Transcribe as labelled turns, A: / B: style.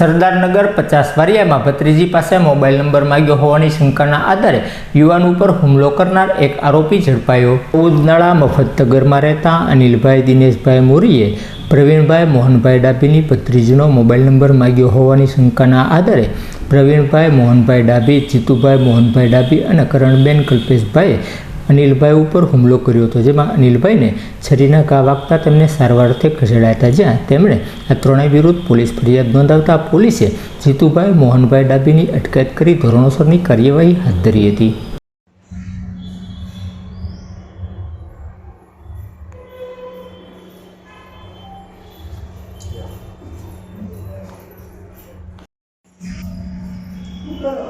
A: સરદારનગર પચાસ વારિયામાં ભત્રીજી પાસે mobile number માંગ્યો હોવાની શંકાના આધારે યુવાન ઉપર હુમલો કરનાર એક આરોપી ઝડપાયો. ઉદનાળા મફતનગરમાં રહેતા અનિલભાઈ દિનેશભાઈ મોરીએ પ્રવીણભાઈ મોહનભાઈ ડાભીની ભત્રીજીનો મોબાઈલ નંબર માંગ્યો હોવાની શંકાના આધારે પ્રવીણભાઈ મોહનભાઈ ડાભી, જીતુભાઈ મોહનભાઈ ડાભી અને કરણબેન કલ્પેશભાઈએ અનિલભાઈ ઉપર હુમલો કર્યો હતો, જેમાં અનિલભાઈને છરીના ઘા વાગતા તેમને સારવાર અર્થે ખસેડાયા હતા, જ્યાં તેમણે આ ત્રણેય વિરુદ્ધ પોલીસ ફરિયાદ નોંધાવતા પોલીસે જીતુભાઈ મોહનભાઈ ડાબીની અટકાયત કરી ધોરણોસરની કાર્યવાહી હાથ ધરી હતી Yeah.